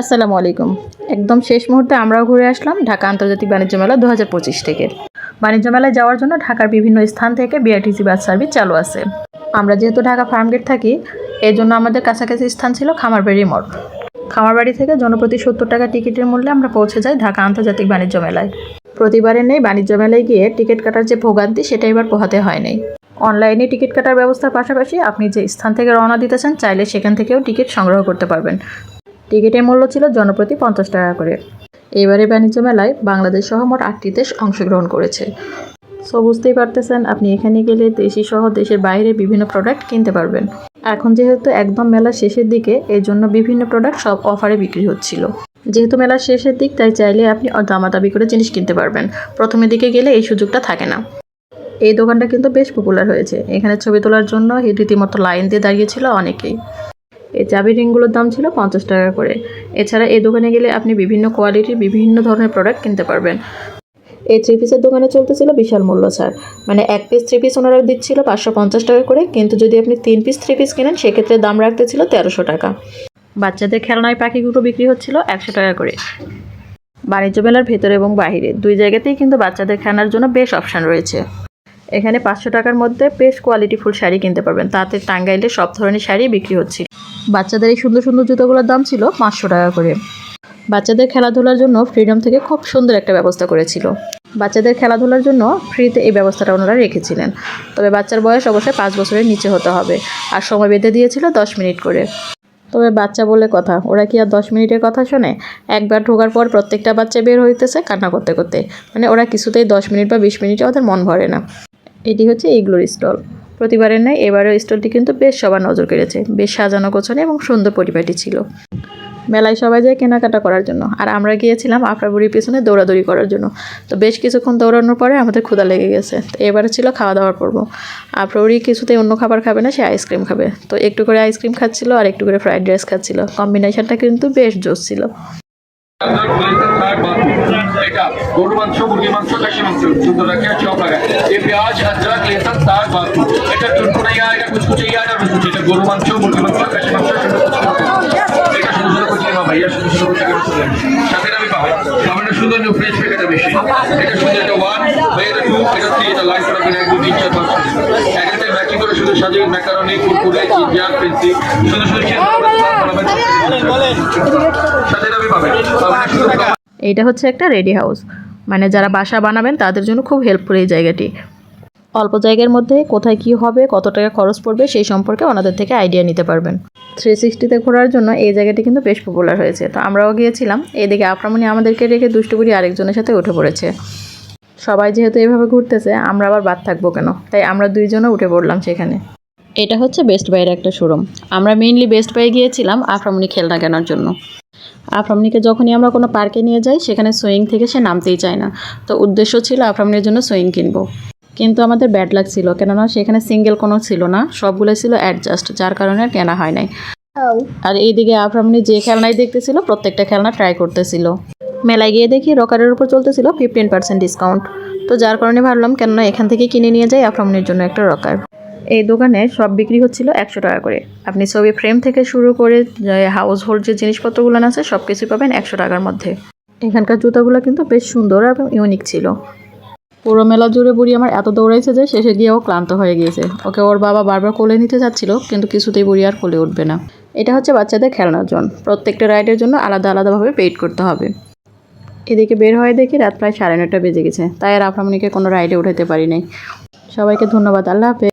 আসসালামু আলাইকুম। একদম শেষ মুহূর্তে আমরাও ঘুরে আসলাম ঢাকা আন্তর্জাতিক বাণিজ্য মেলা দু হাজার পঁচিশ থেকে। বাণিজ্য মেলায় যাওয়ার জন্য ঢাকার বিভিন্ন স্থান থেকে বিআরটিসি বাস সার্ভিস চালু আছে। আমরা যেহেতু ঢাকা ফার্মগেট থাকি এই জন্য আমাদের কাছাকাছি স্থান ছিল খামারবাড়ি মোড়। খামারবাড়ি থেকে জনপ্রতি সত্তর টাকা টিকিটের মূল্যে আমরা পৌঁছে যাই ঢাকা আন্তর্জাতিক বাণিজ্য মেলায়। প্রতিবারে নেই বাণিজ্য মেলায় গিয়ে টিকিট কাটার যে ভোগান্তি, সেটা এবার পোহাতে হয়নি অনলাইনে টিকিট কাটার ব্যবস্থার পাশাপাশি আপনি যে স্থান থেকে রওনা দিতে চান, চাইলে সেখান থেকেও টিকিট সংগ্রহ করতে পারবেন। টিকিটের মূল্য ছিল জনপ্রতি পঞ্চাশ টাকা করে। এবারে বাণিজ্য মেলায় বাংলাদেশ সহ মোট আটটি দেশ অংশগ্রহণ করেছে। সো বুঝতেই পারতেছেন, আপনি এখানে গেলে দেশি সহ দেশের বাইরে বিভিন্ন প্রোডাক্ট কিনতে পারবেন। এখন যেহেতু একদম মেলা শেষের দিকে এই জন্য বিভিন্ন প্রোডাক্ট সব অফারে বিক্রি হচ্ছিল। যেহেতু মেলার শেষের দিক, তাই চাইলে আপনি দামাদামি করে জিনিস কিনতে পারবেন। প্রথমের দিকে গেলে এই সুযোগটা থাকে না। এই দোকানটা কিন্তু বেশ পপুলার হয়েছে। এখানে ছবি তোলার জন্য রীতিমতো লাইন দিয়ে দাঁড়িয়েছিল অনেকেই। এই চাবি রিংগুলোর দাম ছিল পঞ্চাশ টাকা করে। এছাড়া এই দোকানে গেলে আপনি বিভিন্ন কোয়ালিটির বিভিন্ন ধরনের প্রোডাক্ট কিনতে পারবেন। এই থ্রি পিসের দোকানে চলতেছিল বিশাল মূল্য ছাড় মানে এক পিস থ্রি পিস ওনারা দিচ্ছিল পাঁচশো পঞ্চাশ টাকা করে, কিন্তু যদি আপনি তিন পিস থ্রি পিস কেনেন, সেক্ষেত্রে দাম রাখতেছিল তেরোশো টাকা। বাচ্চাদের খেলনায় পাখিগুলো বিক্রি হচ্ছিল একশো টাকা করে। বাণিজ্য মেলার ভেতরে এবং বাইরে দুই জায়গাতেই কিন্তু বাচ্চাদের খেলার জন্য বেশ অপশান রয়েছে। এখানে পাঁচশো টাকার মধ্যে বেশ কোয়ালিটিফুল শাড়ি কিনতে পারবেন। তাতে টাঙ্গাইলে সব ধরনের শাড়ি বিক্রি হচ্ছে। বাচ্চাদের এই সুন্দর সুন্দর জুতোগুলোর দাম ছিল পাঁচশো টাকা করে। বাচ্চাদের খেলাধুলার জন্য ফ্রিডম থেকে খুব সুন্দর একটা ব্যবস্থা করেছিল। বাচ্চাদের খেলাধুলার জন্য ফ্রিতে এই ব্যবস্থাটা ওনারা রেখেছিলেন। তবে বাচ্চার বয়স অবশ্যই পাঁচ বছরের নিচে হতে হবে আর সময় বেঁধে দিয়েছিল দশ মিনিট করে। তবে বাচ্চা বলে কথা, ওরা কি আর দশ মিনিটের কথা শোনে? একবার ঢোকার পর প্রত্যেকটা বাচ্চা বের হইতেছে কান্না করতে করতে। মানে ওরা কিছুতেই দশ মিনিট বা বিশ মিনিটে ওদের মন ভরে না। এটি হচ্ছে এইগুলোর স্টল। প্রতিবারের ন্যায় এবারেও স্টলটি কিন্তু বেশ সবার নজর কেড়েছে, বেশ সাজানো গোছানো এবং সুন্দর পরিপাটি ছিল। মেলায় সবাই যায় কেনাকাটা করার জন্য, আর আমরা গিয়েছিলাম আফরাবুড়ির পিছনে দৌড়াদৌড়ি করার জন্য। তো বেশ কিছুক্ষণ দৌড়ানোর পরে আমাদের ক্ষুধা লেগে গেছে। তো এবারে ছিল খাওয়া দাওয়ার পর্ব আফরাবুড়ি কিছুতেই অন্য খাবার খাবে না, সে আইসক্রিম খাবে। তো একটু করে আইসক্রিম খাচ্ছিল আর একটু করে ফ্রাইড রাইস খাচ্ছিল। কম্বিনেশনটা কিন্তু বেশ জোস ছিল। এটা গরু মাংস মুরগি মাংস খাসি মাংস সুন্দর রাখে চপ লাগায় ये प्याज अदरक लहसुन साग बातू এটা টুনটুনাইয়া এটা কুচকুচাইয়া এটা রুচুচি এটা গরু মাংস মুরগি মাংস খাসি মাংস সুন্দর কুচকুচি এটা সুন্দর সুন্দর কুচি মা ভাইয়া সুন্দর সুন্দর কুচি কুচি সাথে আমি পাবো সামনে সুন্দর নিউ ফ্রেশ প্যাকেট বেশি এটা সুন্দর এটা ওয়ান এটা টু এটা থ্রি এটা লাইট করা কিনা এক দুই তিন চার পাঁচ এটাতে ম্যাচিং করে শুধু সাজিয়ে ম্যাকারনি কুরকুরে চিজিয়া পেন্সি সুন্দর সুন্দর সাথে আমি পাবেন। এইটা হচ্ছে একটা রেডি হাউস। মানে যারা বাসা বানাবেন, তাদের জন্য খুব হেল্পফুল এই জায়গাটি। অল্প জায়গার মধ্যে কোথায় কি হবে, কত টাকা খরচ পড়বে, সেই সম্পর্কে ওনাদের থেকে আইডিয়া নিতে পারবেন। থ্রি সিক্সটিতে ঘোরার জন্য এই জায়গাটি কিন্তু বেশ পপুলার হয়েছে। তো আমরাও গিয়েছিলাম। এদিকে আফরামণি আমাদেরকে রেখে দুষ্টুপুরি আরেকজনের সাথে উঠে পড়েছে। সবাই যেহেতু এভাবে ঘুরতেছে, আমরা আবার বাদ থাকব কেন? তাই আমরা দুইজনও উঠে পড়লাম সেখানে। এটা হচ্ছে বেস্ট বাইয়ের একটা শোরুম আমরা মেইনলি বেস্ট বাই গিয়েছিলাম আফরামণি খেলনা কেনার জন্য। আফরামনিকে যখনই আমরা কোনো পার্কে নিয়ে যাই, সেখানে সুইং থেকে সে নামতেই চায় না। তো উদ্দেশ্য ছিল আফরামনির জন্য সুইং কিনবো। কিন্তু আমাদের ব্যাড লাক ছিল, কেননা সেখানে সিঙ্গেল কোনো ছিল না, সবগুলো ছিল অ্যাডজাস্ট যার কারণে কেনা হয় নাই। আর এইদিকে আফরামনি যে খেলনাই দেখতেছিল, প্রত্যেকটা খেলনা ট্রাই করতেছিল। মেলায় গিয়ে দেখি রকারের উপর চলতেছিল ফিফটিন পার্সেন্ট ডিসকাউন্ট তো যার কারণে ভাবলাম, কেননা এখান থেকে কিনে নিয়ে যাই আফরামনির জন্য একটা রকার। এই দোকানে সব বিক্রি হচ্ছিল একশো টাকা করে। আপনি ছবি ফ্রেম থেকে শুরু করে হাউস হোল্ড যে জিনিসপত্রগুলো আছে সব কিছুই পাবেন একশো টাকার মধ্যে। এখানকার জুতাগুলো কিন্তু বেশ সুন্দর এবং ইউনিক ছিল। পুরো মেলা জুড়ে বুড়ি আমার এত দৌড়াইছে যে শেষে গিয়েও ক্লান্ত হয়ে গিয়েছে। ওকে ওর বাবা বারবার কোলে নিতে যাচ্ছিল, কিন্তু কিছুতেই বুড়ি আর কোলে উঠবে না। এটা হচ্ছে বাচ্চাদের খেলনার জন্য প্রত্যেকটা রাইডের জন্য আলাদা আলাদাভাবে পেইড করতে হবে। এদিকে বের হয়ে দেখি রাত প্রায় সাড়ে নটা বেজে গেছে, তাই আর আফরামনিকে কোনো রাইডে উঠাতে পারি নাই। সবাইকে ধন্যবাদ, আল্লাহ হাফেজ।